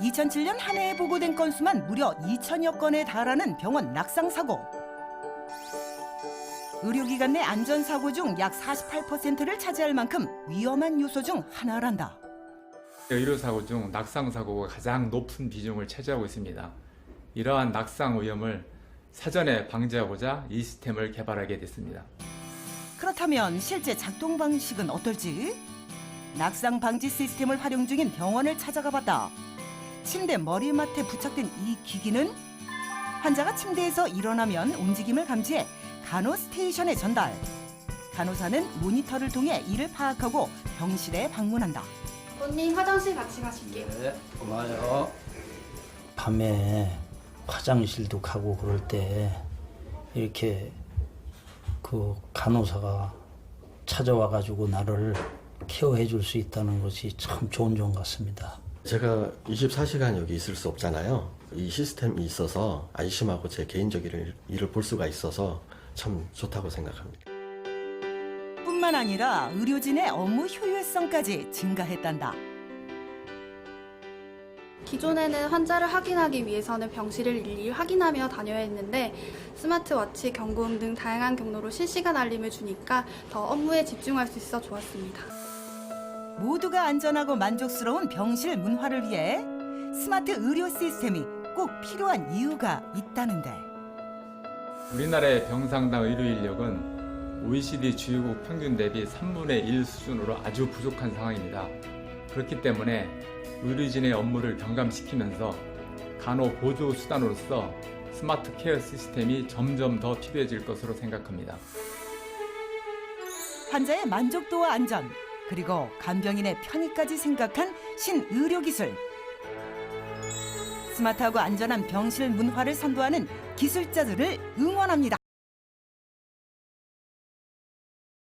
2007년 한 해에 보고된 건수만 무려 2천여 건에 달하는 병원 낙상 사고. 의료기관 내 안전사고 중 약 48%를 차지할 만큼 위험한 요소 중 하나란다. 의료사고 중 낙상사고가 가장 높은 비중을 차지하고 있습니다. 이러한 낙상 위험을 사전에 방지하고자 이 시스템을 개발하게 됐습니다. 그렇다면 실제 작동 방식은 어떨지? 낙상 방지 시스템을 활용 중인 병원을 찾아가 봤다. 침대 머리맡에 부착된 이 기기는 환자가 침대에서 일어나면 움직임을 감지해 간호 스테이션에 전달. 간호사는 모니터를 통해 이를 파악하고 병실에 방문한다. 언니 화장실 같이 가실게요. 네, 고마워요. 밤에 화장실도 가고 그럴 때 이렇게 그 간호사가 찾아와 가지고 나를 케어해 줄 수 있다는 것이 참 좋은 점 같습니다. 제가 24시간 여기 있을 수 없잖아요. 이 시스템이 있어서 안심하고 제 개인적인 일- 일을 볼 수가 있어서 참 좋다고 생각합니다. 뿐만 아니라 의료진의 업무 효율성까지 증가했단다. 기존에는 환자를 확인하기 위해서는 병실을 일일이 확인하며 다녀야 했는데 스마트워치, 경고음 등 다양한 경로로 실시간 알림을 주니까 더 업무에 집중할 수 있어 좋았습니다. 모두가 안전하고 만족스러운 병실 문화를 위해 스마트 의료 시스템이 꼭 필요한 이유가 있다는데. 우리나라의 병상당 의료 인력은 OECD 주요국 평균 대비 3분의 1 수준으로 아주 부족한 상황입니다. 그렇기 때문에 의료진의 업무를 경감시키면서 간호 보조 수단으로서 스마트 케어 시스템이 점점 더 필요해질 것으로 생각합니다. 환자의 만족도와 안전, 그리고 간병인의 편의까지 생각한 신의료 기술. 스마트하고 안전한 병실 문화를 선도하는 기술자들을 응원합니다.